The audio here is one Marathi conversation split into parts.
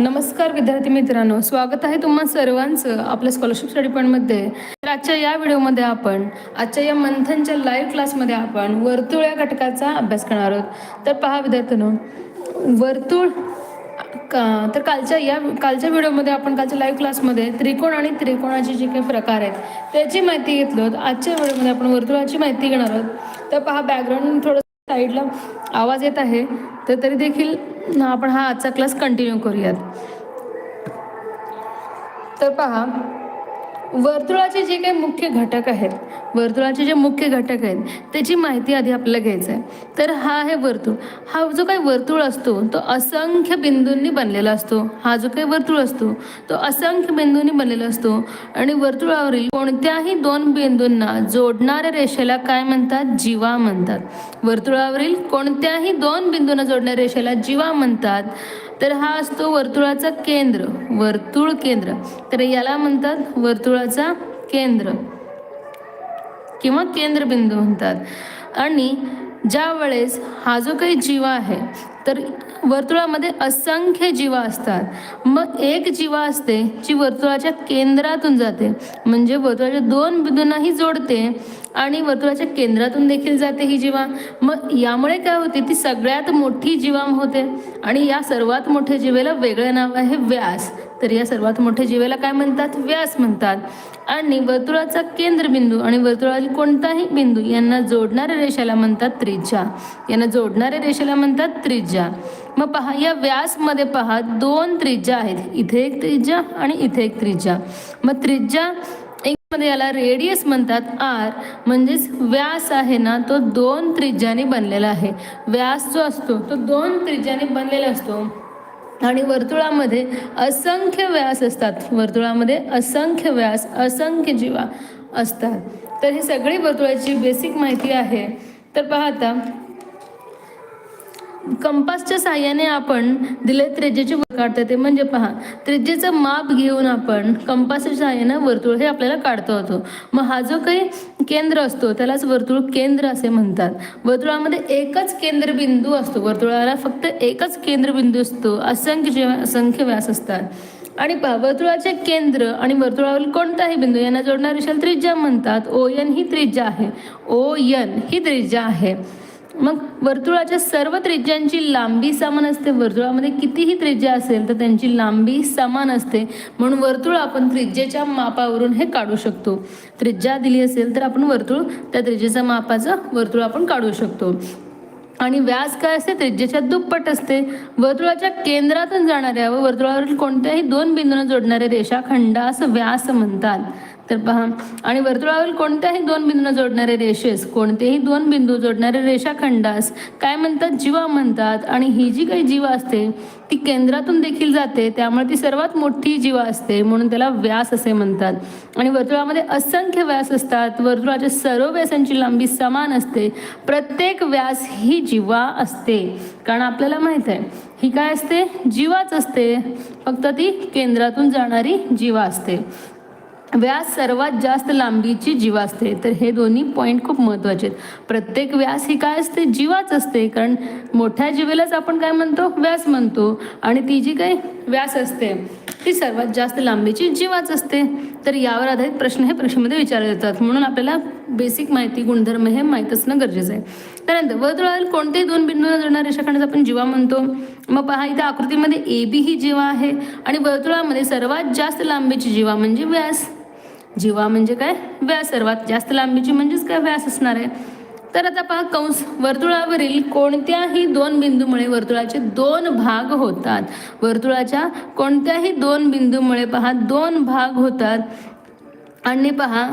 नमस्कार विद्यार्थी मित्रांनो स्वागत आहे तुम्हा सर्वांचं आपल्या स्कॉलरशिप स्टडी पॉईंटमध्ये तर आजच्या या व्हिडिओमध्ये आपण आजच्या या मंथनच्या लाईव्ह क्लासमध्ये आपण वर्तुळ या घटकाचा अभ्यास करणार आहोत. तर पहा विद्यार्थ्यांनो वर्तुळ का तर कालच्या या कालच्या व्हिडिओमध्ये आपण कालच्या लाईव्ह क्लासमध्ये त्रिकोण आणि त्रिकोणाचे जे काही प्रकार आहेत त्याची माहिती घेतलो आहोत आजच्या व्हिडिओमध्ये आपण वर्तुळाची माहिती घेणार आहोत. तर पहा बॅकग्राऊंड थोडं साईडला आवाज येत आहे तर तरी देखील आपण हा आजचा क्लास कंटिन्यू करूयात. तर पहा वर्तुळाचे जे काही मुख्य घटक आहेत वर्तुळाचे जे मुख्य घटक आहेत त्याची माहिती आधी आपल्याला घ्यायचं आहे. तर हा आहे वर्तुळ. हा जो काही वर्तुळ असतो तो असंख्य बिंदूंनी बनलेला असतो. हा जो काही वर्तुळ असतो तो असंख्य बिंदूंनी बनलेला असतो. आणि वर्तुळावरील कोणत्याही दोन बिंदूंना जोडणाऱ्या रेषेला काय म्हणतात? जीवा म्हणतात. वर्तुळावरील कोणत्याही दोन बिंदूंना जोडणाऱ्या रेषेला जीवा म्हणतात. तर हा असतो वर्तुळाचा केंद्र वर्तुळ केंद्र. तर याला म्हणतात वर्तुळाचा केंद्र किंवा केंद्रबिंदू म्हणतात. आणि ज्या वेळेस हा जो काही जीवा आहे तर वर्तुळामध्ये असंख्य जीवा असतात. मग एक जीवा असते जी वर्तुळाच्या केंद्रातून जाते. म्हणजे वर्तुळाच्या दोन बिंदूंनाही जोडते आणि वर्तुळाच्या केंद्रातून देखील जाते ही जीवा. मग यामुळे काय होते ती सगळ्यात मोठी जीवा होते. आणि या सर्वात मोठ्या जीवेला वेगळं नाव आहे व्यास. तर या सर्वात मोठ्या जीवेला काय म्हणतात? व्यास म्हणतात. आणि वर्तुळाचा केंद्रबिंदू आणि वर्तुळातील कोणताही बिंदू यांना जोडणाऱ्या रेषेला म्हणतात त्रिज्या. यांना जोडणाऱ्या रेषेला म्हणतात त्रिज्या. मग पहा या व्यासमध्ये पहा दोन त्रिज्या आहेत. इथे एक त्रिज्या आणि इथे एक त्रिज्या. मग त्रिज्या मध्ये याला रेडियस म्हणतात आर म्हणजेच व्यास आहे ना तो दोन त्रिज्याने बनलेला आहे. व्यास जो असतो तो दोन त्रिज्याने बनलेला असतो. आणि वर्तुळामध्ये असंख्य व्यास असतात. वर्तुळामध्ये असंख्य व्यास असंख्य जीवा असतात. तर ही सगळी वर्तुळाची बेसिक माहिती आहे. तर पाहता कंपासच्या साह्याने आपण दिले त्रिज्येचे वर काढता ते. म्हणजे पहा त्रिज्येचं माप घेऊन आपण कंपासच्या साह्याने वर्तुळ हे आपल्याला काढता होतो मग हा जो काही केंद्र असतो त्यालाच वर्तुळ केंद्र असे म्हणतात. वर्तुळामध्ये एकच केंद्रबिंदू असतो. वर्तुळाला फक्त एकच केंद्रबिंदू असतो. असंख्य जे असंख्य व्यास असतात. आणि पहा वर्तुळाचे केंद्र आणि वर्तुळावरील कोणताही बिंदू यांना जोडणारी रेषेला त्रिज्या म्हणतात. ओ एन ही त्रिज्या आहे. ओ एन ही त्रिज्या आहे. मग वर्तुळाच्या सर्व त्रिज्यांची लांबी समान असते. वर्तुळामध्ये कितीही त्रिज्या असेल तर त्यांची लांबी समान असते. म्हणून वर्तुळ आपण त्रिज्येच्या मापावरून हे काढू शकतो. त्रिज्या दिली असेल तर आपण वर्तुळ त्या त्रिज्येच्या मापाचं वर्तुळ आपण काढू शकतो. आणि व्यास काय असते? त्रिज्येच्या दुप्पट असते. वर्तुळाच्या केंद्रातून जाणाऱ्या व वर्तुळावरील कोणत्याही दोन बिंदूंना जोडणाऱ्या रेषाखंडास व्यास म्हणतात. तर पहा. आणि वर्तुळावरील कोणत्याही दोन बिंदूंना जोडणारे रेषेस कोणतेही दोन बिंदू जोडणारे रेषाखंडास काय म्हणतात? जीवा म्हणतात. आणि ही जी काही जीवा असते ती केंद्रातून देखील जाते. त्यामुळे ती सर्वात मोठी जीवा असते. म्हणून त्याला व्यास असे म्हणतात. आणि वर्तुळामध्ये असंख्य व्यास असतात. वर्तुळाच्या सर्व व्यासांची लांबी समान असते. प्रत्येक व्यास ही जीवा असते. कारण आपल्याला माहीत आहे ही काय असते? जीवाच असते. फक्त ती केंद्रातून जाणारी जीवा असते. व्यास सर्वात जास्त लांबीची जीवा असते. तर हे दोन्ही पॉईंट खूप महत्त्वाचे आहेत. प्रत्येक व्यास ही काय असते? जीवाच असते. कारण मोठ्या जीवेलाच आपण काय म्हणतो? व्यास म्हणतो. आणि ती जी काही व्यास असते ती सर्वात जास्त लांबीची जीवाच असते. तर यावर आधारित प्रश्न हे परीक्षेमध्ये विचारले जातात. म्हणून आपल्याला बेसिक माहिती गुणधर्म हे माहीत असणं गरजेचं आहे. त्यानंतर वर्तुळातील कोणतेही दोन बिंदूंना जोडणाऱ्या रेषाखंडाचा आपण जीवा म्हणतो. मग पहा इथे आकृतीमध्ये ए बी ही जीवा आहे. आणि वर्तुळामध्ये सर्वात जास्त लांबीची जीवा म्हणजे व्यास. जीवा म्हणजे काय? व्यास सर्वात. जास्त लांबीची म्हणजेच काय? व्यास असणार आहे. तर आता पहा कंस वर्तुळावरील कोणत्याही दोन बिंदूमुळे वर्तुळाचे दोन भाग होतात. वर्तुळाच्या कोणत्याही दोन बिंदूमुळे पहा दोन भाग होतात. आणि पहा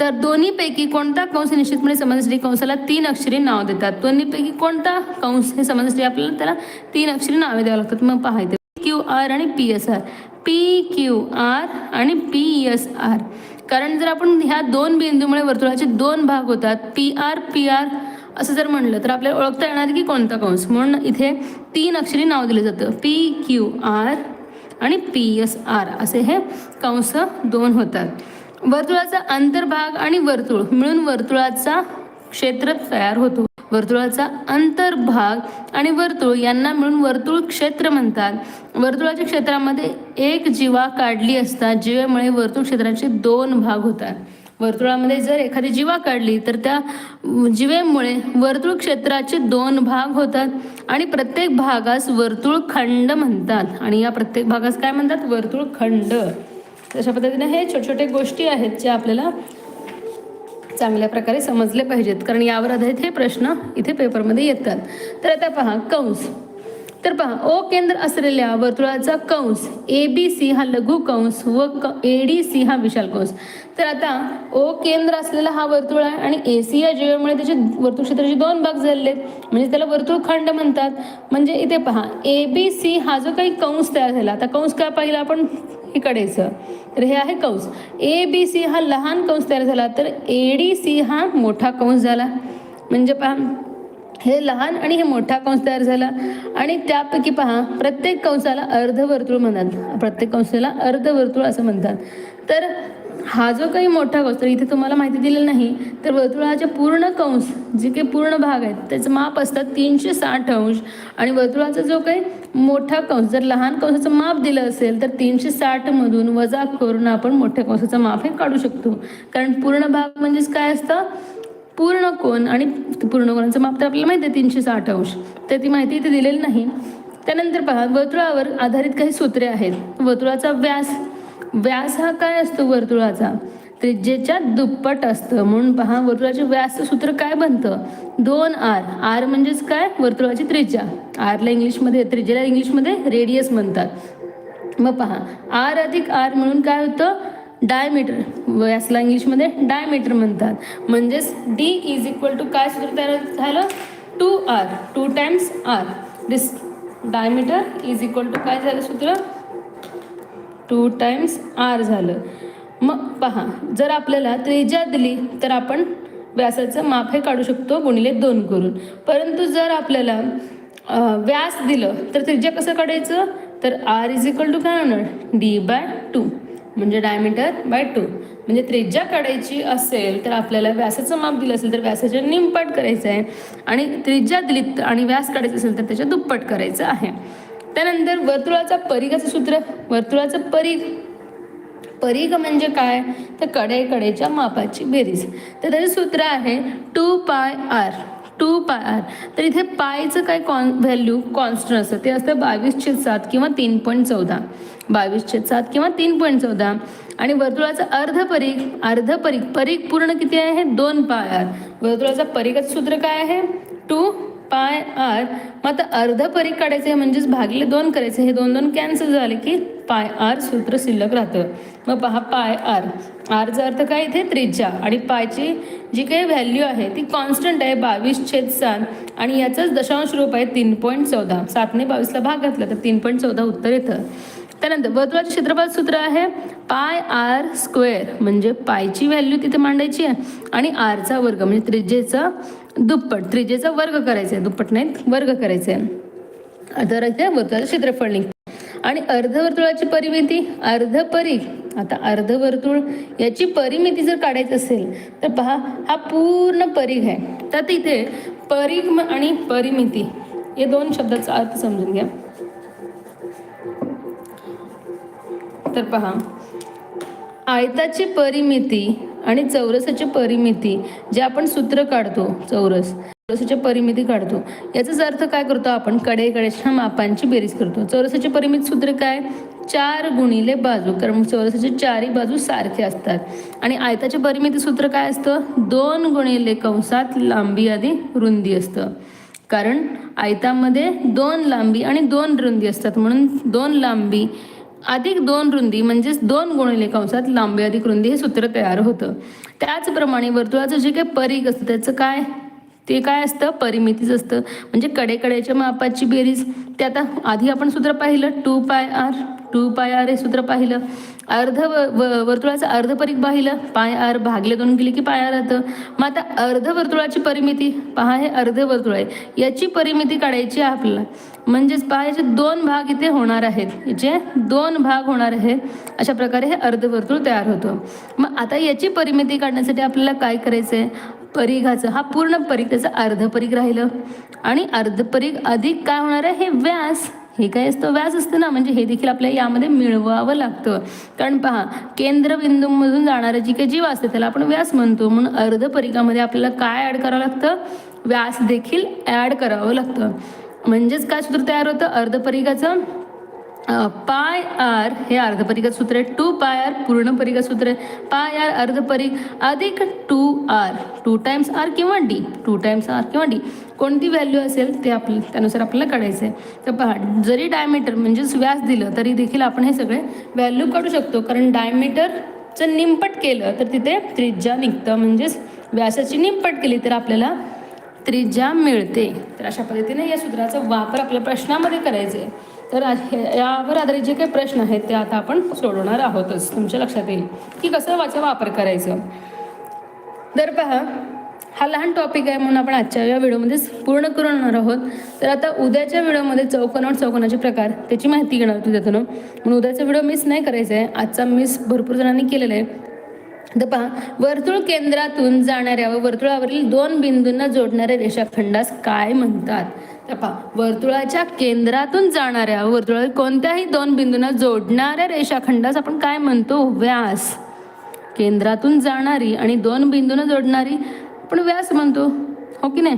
तर दोन्हीपैकी कोणता कंस निश्चितपणे समजण्यासाठी कंसाला तीन अक्षरी नाव देतात. दोन्हीपैकी कोणता कंस हे समजण्यासाठी आपल्याला त्याला तीन अक्षरी नावे द्यावं लागतात. मग पहा क्यू आर आणि P S R P Q R आणि पी एस आर कारण जर आपण ह्या दोन बिंदूमुळे वर्तुळाचे दोन भाग होतात पी आर पी आर असं जर म्हणलं तर आपल्याला ओळखता येणार की कोणता कंस? म्हणून इथे तीन अक्षरी नाव दिलं जातं. पी क्यू आर आणि पी एस आर असे हे कंस दोन होतात. वर्तुळाचा अंतर्भाग आणि वर्तुळ मिळून वर्तुळाचा क्षेत्र तयार होतो. वर्तुळाचा अंतर्भाग आणि वर्तुळ यांना मिळून वर्तुळ क्षेत्र म्हणतात. वर्तुळाच्या क्षेत्रामध्ये एक जीवा काढली असता जीवेमुळे वर्तुळ क्षेत्राचे दोन भाग होतात. वर्तुळामध्ये जर एखादी जीवा काढली तर त्या जीवेमुळे वर्तुळ क्षेत्राचे दोन भाग होतात आणि प्रत्येक भागास वर्तुळ खंड म्हणतात. आणि या प्रत्येक भागास काय म्हणतात? वर्तुळ खंड. अशा पद्धतीने हे छोटे छोटे गोष्टी आहेत जे आपल्याला चांगल्या प्रकारे समजले पाहिजेत. कारण यावर आधारित हे प्रश्न इथे पेपरमध्ये येतात. तर आता पहा कंस. तर पहा ओ केंद्र असलेल्या वर्तुळाचा कंस ए बी सी हा लघु कंस व ए डी सी हा विशाल कंस. तर आता ओ केंद्र असलेला हा वर्तुळ आहे आणि ए सी या जेवेमुळे त्याचे वर्तुळ क्षेत्राचे दोन भाग झालेले आहेत म्हणजे त्याला वर्तुळ खंड म्हणतात. म्हणजे इथे पहा ए बी सी हा जो काही कंस तयार झाला आता कंस काय पाहिला आपण? इकडेचं. तर हे आहे कंस. ए बी सी हा लहान कंस तयार झाला तर ए डी सी हा मोठा कंस झाला. म्हणजे पहा हे लहान आणि हे मोठा कंस तयार झाला. आणि त्यापैकी पहा प्रत्येक कंसाला अर्धवर्तुळ म्हणतात. प्रत्येक कंसाला अर्धवर्तुळ असं म्हणतात. तर हा जो काही मोठा कंस तर इथे तुम्हाला माहिती दिलेलं नाही तर वर्तुळाचे पूर्ण कंस जे काही पूर्ण भाग आहेत त्याचं माप असतात तीनशे साठ अंश. आणि वर्तुळाचा जो काही मोठा कंस जर लहान कंसाचं माप दिलं असेल तर तीनशे साठमधून वजा करून आपण मोठ्या कंसाचं माप हे काढू शकतो. कारण पूर्ण भाग म्हणजेच काय असतं? पूर्ण कोण आणि पूर्ण कोणाचं माप तर आपल्याला माहिती आहे तीनशे साठ अंश. तर ती माहिती इथे दिलेली नाही. त्यानंतर पहा वर्तुळावर आधारित काही सूत्रे आहेत. वर्तुळाचा व्यास व्यास हा काय असतो वर्तुळाचा? त्रिज्येच्या दुप्पट असतं म्हणून पहा वर्तुळाचे व्यास सूत्र काय बनतं? दोन आर. आर म्हणजेच काय? वर्तुळाची त्रिज्या. आरला इंग्लिशमध्ये त्रिज्याला इंग्लिशमध्ये रेडियस म्हणतात. मग पहा आर अधिक आर म्हणून काय होतं? डायमीटर व्यासला इंग्लिशमध्ये डायमीटर म्हणतात. म्हणजेच डी इज इक्वल टू काय सूत्र तयार झालं? Two R two times R this diameter is equal to काय झालं सूत्र? टू टाइम्स आर झालं. मग पहा जर आपल्याला त्रिज्या दिली तर आपण व्यासाचं माप हे काढू शकतो गुणिले दोन करून. परंतु जर आपल्याला व्यास दिलं तर त्रिज्या कसं काढायचं? तर आर इज इक्वल टू काय होणार? डी बाय टू म्हणजे डायमीटर बाय टू म्हणजे त्रिज्या काढायची असेल तर आपल्याला व्यासाचं माप दिलं असेल तर व्यासाच्या निमपट करायचं आहे. आणि त्रिज्या दिली आणि व्यास काढायचा असेल तर त्याच्या दुप्पट करायचं आहे. त्यानंतर वर्तुळाचा परिघाचं सूत्र वर्तुळाचं परिघ. परिघ म्हणजे काय? तर कडे कडेच्या मापाची बेरीज. तर त्याचे सूत्र आहे टू पाय आर टू पाय आर तर इथे पायचं काय कॉन व्हॅल्यू कॉन्स्टंट असतं? ते असतं बावीस छेद सात किंवा तीन पॉईंट चौदा. बावीस छेद सात किंवा तीन पॉईंट चौदा. आणि वर्तुळाचं अर्ध परीख अर्ध परीख परीख पूर्ण किती आहे? दोन पाय आर वर्तुळाचा परीखच सूत्र काय आहे? टू पाय आर. मग आता अर्ध परीख काढायचं आहे म्हणजेच भागले दोन करायचे हे दोन दोन कॅन्सल झाले की पाय आर सूत्र शिल्लक राहतं. मग पहा पाय आर. आरचा अर्थ काय? इथे त्रिज्या. आणि पायची जी काही व्हॅल्यू आहे ती कॉन्स्टंट आहे बावीस छेद सात. आणि याचंच दशांश रूप आहे तीन पॉईंट चौदा. सातने बावीसला भाग घातला तर तीन पॉईंट चौदा उत्तर येतं. त्यानंतर वर्तुळाचे क्षेत्रफळ सूत्र आहे पाय आर स्क्वेअर म्हणजे पायची व्हॅल्यू तिथे मांडायची आहे. आणि आरचा वर्ग म्हणजे त्रिज्येचा दुप्पट. त्रिज्येचा वर्ग करायचा आहे दुप्पट नाहीत वर्ग करायचा आहे तर इथे वर्तुळाचं क्षेत्रफळ निघतं. आणि अर्धवर्तुळाची परिमिती अर्धपरीघ आता अर्धवर्तुळ याची परिमिती जर काढायची असेल तर पहा हा पूर्ण परीघ आहे. तर तिथे परीघ आणि परिमिती हे दोन शब्दाचा अर्थ समजून घ्या. तर पहा आयताची परिमिती आणि चौरसाची परिमिती जे आपण सूत्र काढतो चौरस चौरसाची परिमिती काढतो. याचाच अर्थ काय करतो आपण? कडे कडेच्या मापांची बेरीज करतो. चौरसाची परिमित सूत्र काय? चार गुणिले बाजू. कारण चौरसाचे चारही बाजू सारखे असतात. आणि आयताचे परिमिती सूत्र काय असतं? दोन गुणिले कंसात लांबी आधी रुंदी असतं. कारण आयतामध्ये दोन लांबी आणि दोन रुंदी असतात. म्हणून दोन लांबी अधिक दोन रुंदी म्हणजेच दोन गुणिले कंसात लांबी अधिक रुंदी हे सूत्र तयार होतं. त्याचप्रमाणे वर्तुळाचं जे काही परीघ असतं त्याचं काय? ते काय असतं? परिमितीच असतं. म्हणजे कडेकडेच्या मापाची बेरीज ते आता आधी आपण सूत्र पाहिलं टू पाय आर टू पाय आर हे सूत्र पाहिलं. अर्ध व वर्तुळाचं अर्ध पाहिलं. पाय आर भागले दोन गेले की पाय आर राहतं मग आता अर्ध वर्तुळाची परिमिती पहा हे अर्ध वर्तुळ आहे. याची परिमिती काढायची आहे आपल्याला. म्हणजेच पहायचे दोन भाग इथे होणार आहेत. याचे दोन भाग होणार आहेत अशा प्रकारे हे अर्धवर्तुळ तयार होतं. मग आता याची परिमिती काढण्यासाठी आपल्याला काय करायचं आहे परिघाचं हा पूर्ण परीघ त्याचं अर्ध परीघ राहिलं. आणि अर्ध परीघ अधिक काय होणार आहे? हे व्यास हे काय असतं? व्यास असतं ना म्हणजे हे देखील आपल्याला यामध्ये मिळवावं लागतं. कारण पहा केंद्रबिंदूमधून जाणारं जी काही जीव असते त्याला आपण व्यास म्हणतो. म्हणून अर्ध परिघामध्ये आपल्याला काय ॲड करावं लागतं? व्यास देखील ॲड करावं लागतं. म्हणजेच काय सूत्र तयार होतं? अर्धपरिघाचं पाय आर हे अर्धपरिघ सूत्र आहे. टू पाय आर पूर्ण परिघ सूत्र आहे. पाय आर अर्धपरिघ अधिक two R. Two times R किंवा डी. टू टाइम्स आर किंवा डी. कोणती व्हॅल्यू असेल ते आपलं त्यानुसार आपल्याला काढायचं आहे तर पहा जरी डायमीटर म्हणजेच व्यास दिलं तरी देखील आपण हे सगळे व्हॅल्यू काढू शकतो. कारण डायमीटरचं निमपट केलं तर तिथे त्रिज्या निघतं. म्हणजेच व्यासाची निमपट केली तर आपल्याला त्रिज्या मिळते. तर अशा पद्धतीने या सूत्राचा वापर आपल्या प्रश्नामध्ये करायचा आहे तर हे- यावर आधारित जे काही प्रश्न आहेत ते आता आपण सोडवणार आहोतच. तुमच्या लक्षात येईल. की कसं वाचा वापर करायचं? तर पहा हा लहान टॉपिक आहे म्हणून आपण आजच्या या व्हिडिओमध्येच पूर्ण करून होणार आहोत. तर आता उद्याच्या व्हिडिओमध्ये चौकोनावर चौकोनाचे प्रकार त्याची माहिती घेणार होती त्यातून. म्हणून उद्याचा व्हिडिओ मिस नाही करायचा आहे. आजचा मिस भरपूर जणांनी केलेला आहे. तर पहा वर्तुळ केंद्रातून जाणाऱ्या व वर्तुळावरील दोन बिंदूंना जोडणाऱ्या रेषाखंडास काय म्हणतात? पहा वर्तुळाच्या केंद्रातून जाणाऱ्या वर्तुळात कोणत्याही दोन बिंदूंना जोडणाऱ्या रेषाखंडास आपण काय म्हणतो? व्यास. केंद्रातून जाणारी आणि दोन बिंदूंना जोडणारी आपण व्यास म्हणतो. हो की नाही?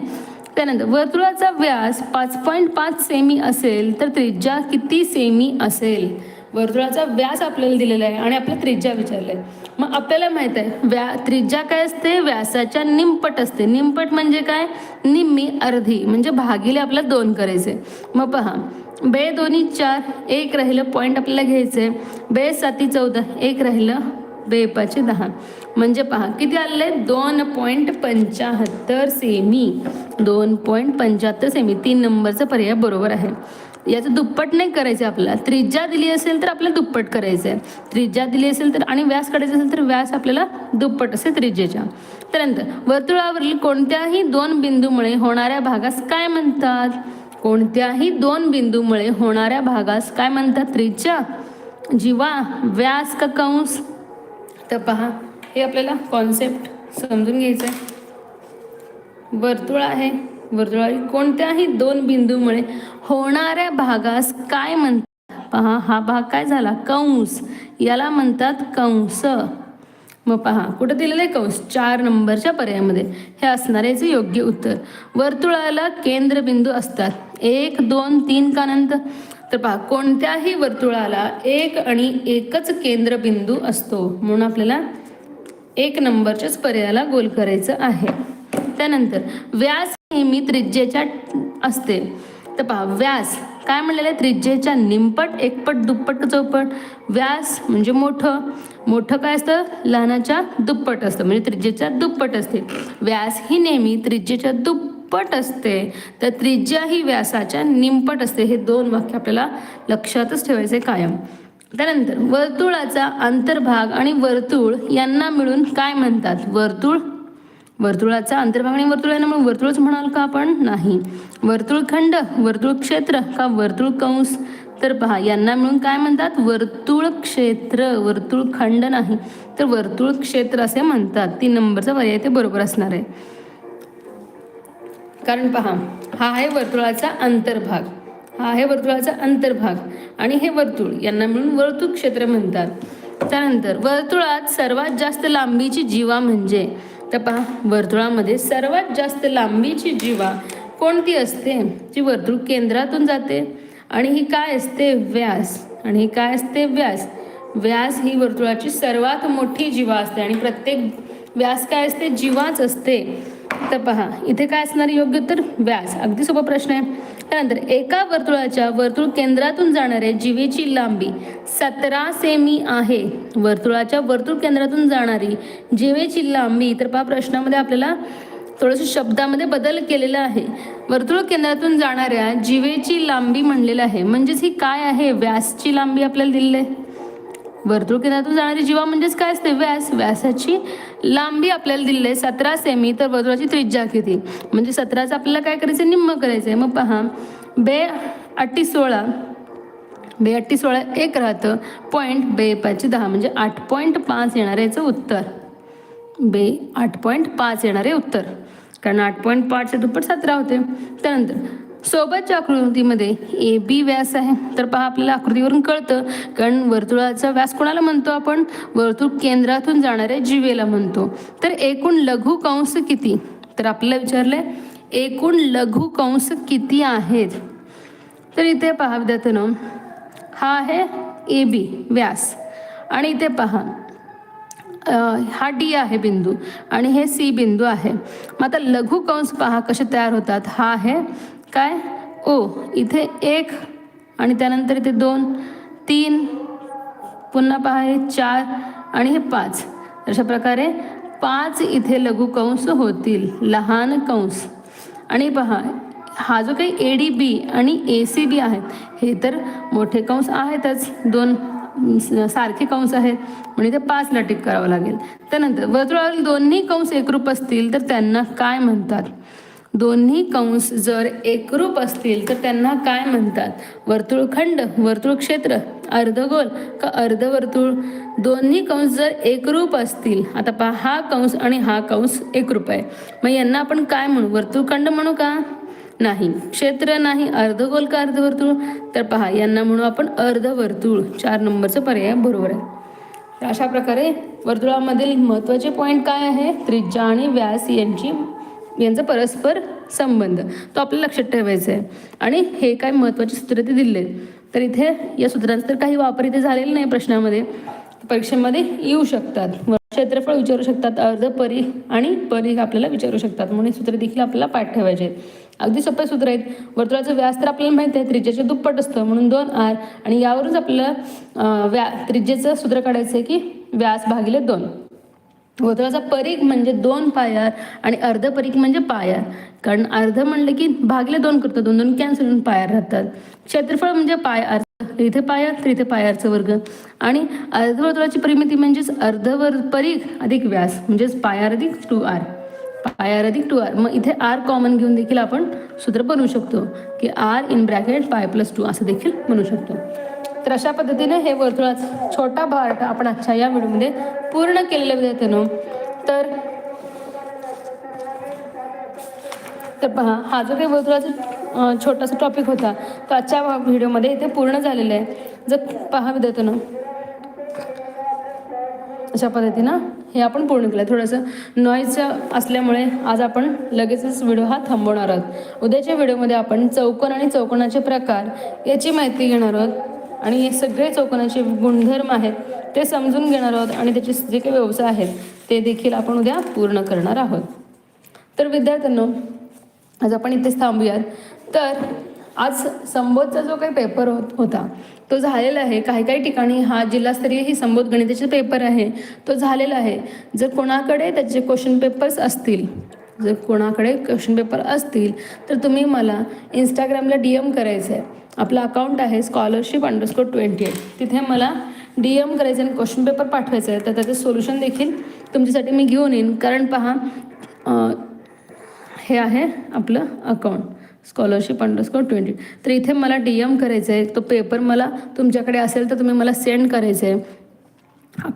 त्यानंतर वर्तुळाचा व्यास पाच पॉईंट पाच सेमी असेल तर त्रिज्या किती सेमी असेल? वर्तुळाचा व्यास आपल्याला दिलेला आहे आणि आपल्या त्रिज्या विचारले मग आपल्याला माहीत आहे व्या त्रिज्या काय असते? व्यासाच्या निमपट असते. निमपट म्हणजे काय? निम्मी अर्धी म्हणजे भागीले आपला दोन करायचे. मग पहा बे दोन्ही चार एक राहिलं पॉईंट आपल्याला घ्यायचे. बे साती चौदा एक राहिलं बे पाचशे दहा. म्हणजे पहा किती आले दोन पॉईंट पंच्याहत्तर सेमी दोन पॉईंट पंच्याहत्तर सेमी तीन नंबरचा पर्याय बरोबर आहे. याचं दुप्पट नाही करायचं आहे आपल्याला. त्रिज्या दिली असेल तर आपल्याला दुप्पट करायचं आहे त्रिज्या दिली असेल तर आणि व्यास काढायचं असेल तर व्यास आपल्याला दुप्पट असेल त्रिज्येच्या. त्यानंतर वर्तुळावरील कोणत्याही दोन बिंदूमुळे होणाऱ्या भागास काय म्हणतात? कोणत्याही दोन बिंदूमुळे होणाऱ्या भागास काय म्हणतात त्रिज्या? जीवा व्यास का कंस? तर पहा हे आपल्याला कॉन्सेप्ट समजून घ्यायचं आहे वर्तुळ आहे. वर्तुळातील कोणत्याही दोन बिंदूमुळे होणाऱ्या भागास काय म्हणतात पहा हा भाग काय झाला? कंस. याला म्हणतात कंस. मग पहा कुठं दिलेलं आहे कंस? चार नंबरच्या पर्यायामध्ये. हे असणारे योग्य उत्तर. वर्तुळाला केंद्रबिंदू असतात. एक दोन तीन का नंतर तर पहा कोणत्याही वर्तुळाला एक आणि एकच केंद्रबिंदू असतो. म्हणून आपल्याला एक नंबरच्याच पर्यायाला गोल करायचं आहे. त्यानंतर व्यास नेहमी त्रिज्येच्या असते. तर पहा व्यास. काय म्हणलेलं आहे? त्रिज्येच्या निमपट एकपट दुप्पट चौपट. व्यास म्हणजे मोठं. मोठं काय असतं? लहानाच्या दुप्पट असतं. म्हणजे त्रिज्येच्या दुप्पट असते. व्यास ही नेहमी त्रिज्येच्या दुप्पट असते. तर त्रिज्या ही व्यासाच्या निमपट असते. हे दोन वाक्य आपल्याला लक्षातच ठेवायचे कायम. त्यानंतर वर्तुळाचा अंतर्भाग आणि वर्तुळ यांना मिळून काय म्हणतात? वर्तुळ वर्तुळाचा अंतर्भाग आणि वर्तुळ यांना मिळून वर्तुळच म्हणाल का आपण? नाही. वर्तुळखंड वर्तुळ क्षेत्र का वर्तुळ कंस? तर पहा यांना मिळून काय म्हणतात? वर्तुळ क्षेत्र वर्तुळ खंड नाही. तर वर्तुळ क्षेत्र असे म्हणतात. तीन नंबरचा पर्याय ते बरोबर असणार आहे. कारण पहा हा आहे वर्तुळाचा अंतर्भाग. हा आहे वर्तुळाचा अंतर्भाग. आणि हे वर्तुळ यांना मिळून वर्तुळ क्षेत्र म्हणतात. त्यानंतर वर्तुळात सर्वात जास्त लांबीची जीवा म्हणजे? तर पहा वर्तुळामध्ये सर्वात जास्त लांबीची जीवा कोणती असते? जी वर्तुळ केंद्रातून जाते. आणि ही काय असते? व्यास. आणि ही काय असते? व्यास. व्यास ही वर्तुळाची सर्वात मोठी जीवा असते. आणि प्रत्येक व्यास काय असते? जीवाच असते. तर पहा इथे काय असणार योग्य तर व्यास. अगदी सोपा प्रश्न आहे. त्यानंतर एका वर्तुळाच्या वर्तुळ केंद्रातून जाणाऱ्या जीवेची लांबी सतरा सेमी आहे. वर्तुळाच्या वर्तुळ केंद्रातून जाणारी जीवेची लांबी तर पहा प्रश्नामध्ये आपल्याला थोडंसं शब्दामध्ये बदल केलेला आहे. वर्तुळ केंद्रातून जाणाऱ्या जीवेची लांबी म्हणलेलं आहे. म्हणजेच ही काय आहे? व्यासची लांबी आपल्याला दिलेली आहे. वर्तुळ केंद्रातून जाणारी जीवा म्हणजेच काय असते? व्यास. व्यासाची लांबी आपल्याला दिलेली आहे. सतरा सेमी तर वर्तुळाची त्रिज्या किती? म्हणजे सतराचं आपल्याला काय करायचं निम्म करायचं आहे मग पहा. बे अट्टी सोळा. बे अट्टी सोळा एक राहतं. पॉईंट बे पाचशे दहा. म्हणजे आठ पॉईंट पाच येणार याचं उत्तर. बे आठ पॉईंट पाच येणारे उत्तर. कारण आठ पॉईंट पाचचे दुप्पट सतरा होते. त्यानंतर सोबतच्या आकृतीमध्ये ए बी व्यास आहे. तर पहा आपल्याला आकृतीवरून कळतं कारण वर्तुळाचा व्यास कोणाला म्हणतो आपण? वर्तुळ केंद्रातून जाणाऱ्या जीवेला म्हणतो. तर एकूण लघु कंस किती? तर आपल्याला विचारलंय एकूण लघु कंस किती आहेत? तर इथे पहा विद्यार्थ्यांनो हा आहे ए बी व्यास. आणि इथे पहा हा डी आहे बिंदू आणि हे सी बिंदू आहे. मग आता लघु कंस पहा कसे तयार होतात? हा आहे काय? ओ इथे एक आणि त्यानंतर इथे दोन तीन पुन्हा पहा हे चार आणि हे पाच. अशा प्रकारे पाच इथे लघु कंस होतील लहान कंस. आणि पहा हा जो काही ए डी बी आणि ए सी बी आहेत हे तर मोठे कंस आहेतच. दोन सारखे कंस आहेत. म्हणजे ते पाच लटिक करावं लागेल. त्यानंतर वर्तुळावरील दोन्ही कंस एकरूप असतील तर त्यांना काय म्हणतात? दोन्ही कंस जर एकरूप असतील तर त्यांना काय म्हणतात? वर्तुळखंड वर्तुळ क्षेत्र अर्धगोल का अर्धवर्तुळ? दोन्ही कंस जर एकरूप असतील आता पहा हा कंस आणि हा कंस एकरूप आहे. मग यांना आपण काय म्हणू? वर्तुळखंड म्हणू का? नाही. क्षेत्र नाही अर्धगोल का अर्धवर्तुळ? तर पहा यांना म्हणू आपण अर्धवर्तुळ. चार नंबरचं पर्याय बरोबर आहे. तर अशा प्रकारे वर्तुळामधील महत्त्वाचे पॉईंट काय आहे? त्रिज्या आणि व्यास यांची यांचा परस्पर संबंध. तो आपल्याला लक्षात ठेवायचा आहे आणि हे काय महत्त्वाचे सूत्र ते दिले तर इथे या सूत्रांचा तर काही वापर इथे झालेला नाही प्रश्नामध्ये. परीक्षेमध्ये येऊ शकतात. व क्षेत्रफळ विचारू शकतात. अर्ध परी आणि परी आपल्याला विचारू शकतात. म्हणून सूत्र देखील आपल्याला पाठ ठेवायचे आहेत. अगदी सोपे सूत्र आहेत. वर्तुळाचं व्यास तर आपल्याला माहिती आहे. त्रिज्याचे दुप्पट असतं. म्हणून दोन आर आणि यावरूनच आपल्याला व्या त्रिज्येचं सूत्र काढायचं आहे की व्यास भागिले दोन. वर्तुळाचा परीघ म्हणजे दोन पायार आणि अर्ध परीख म्हणजे पायार. कारण अर्ध म्हणलं की भागले दोन करतो दोन दोन कॅन्सल होऊन पायार राहतात. क्षेत्रफळ म्हणजे पाय अर्ध इथे पायार तर इथे पायारचं वर्ग. आणि अर्धवर्तुळाची परिमिती म्हणजेच अर्धवर परीघ अधिक व्यास म्हणजेच पायार अधिक टू आर पायार अधिक टू आर मग इथे आर कॉमन घेऊन देखील आपण सूत्र बनवू शकतो की R in bracket pi plus two असं देखील बनवू शकतो. तर अशा पद्धतीने हे वर्तुळाचा छोटा भाग आपण आजच्या या व्हिडिओमध्ये पूर्ण केलेलं विद्यार्थ्यांनो तर तर पहा हा जो काही वर्तुळाचा छोटासा टॉपिक होता तो आजच्या व्हिडिओमध्ये इथे पूर्ण झालेला आहे. जर पहा विद्यार्थ्यांनो अशा पद्धतीनं हे आपण पूर्ण केलं थोडंसं नॉईज असल्यामुळे आज आपण लगेचच व्हिडिओ हा थांबवणार आहोत. उद्याच्या व्हिडिओमध्ये आपण चौकोन आणि चौकोनाचे प्रकार याची माहिती घेणार आहोत. आणि हे सगळे चौकोनाचे गुणधर्म आहेत ते समजून घेणार आहोत आणि त्याचे जे काही व्यवसाय आहेत ते देखील आपण उद्या पूर्ण करणार आहोत. तर विद्यार्थ्यांनो आज आपण इथेच थांबूयात. तर आज संबोधचा जो काही पेपर होत होता तो झालेला आहे. काही काही ठिकाणी हा जिल्हास्तरीय ही संबोध गणिताचे पेपर आहे. तो झालेला आहे. जर कोणाकडे त्याचे क्वेश्चन पेपर्स असतील जर कोणाकडे क्वेश्चन पेपर असतील तर तुम्ही मला इंस्टाग्रामला डी एम करायचं आहे. आपलं अकाउंट आहे स्कॉलरशिप अंडरस्कोर ट्वेंटी एट तिथे मला डी एम करायचं आणि क्वेश्चन पेपर पाठवायचं आहे. तर त्याचं सोल्युशन देखील तुमच्यासाठी मी घेऊन येईन. कारण पहा हे आहे आपलं अकाउंट स्कॉलरशिप अंडरस्कोर ट्वेंटी तर इथे मला डी एम करायचं आहे. तो पेपर मला तुमच्याकडे असेल तर तुम्ही मला सेंड करायचं आहे.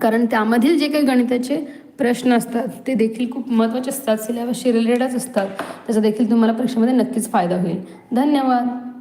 कारण त्यामधील जे काही गणिताचे प्रश्न असतात ते देखील खूप महत्त्वाचे असतात. सिलेबसशी रिलेटेडच असतात. त्याचा देखील तुम्हाला परीक्षेमध्ये नक्कीच फायदा होईल. धन्यवाद.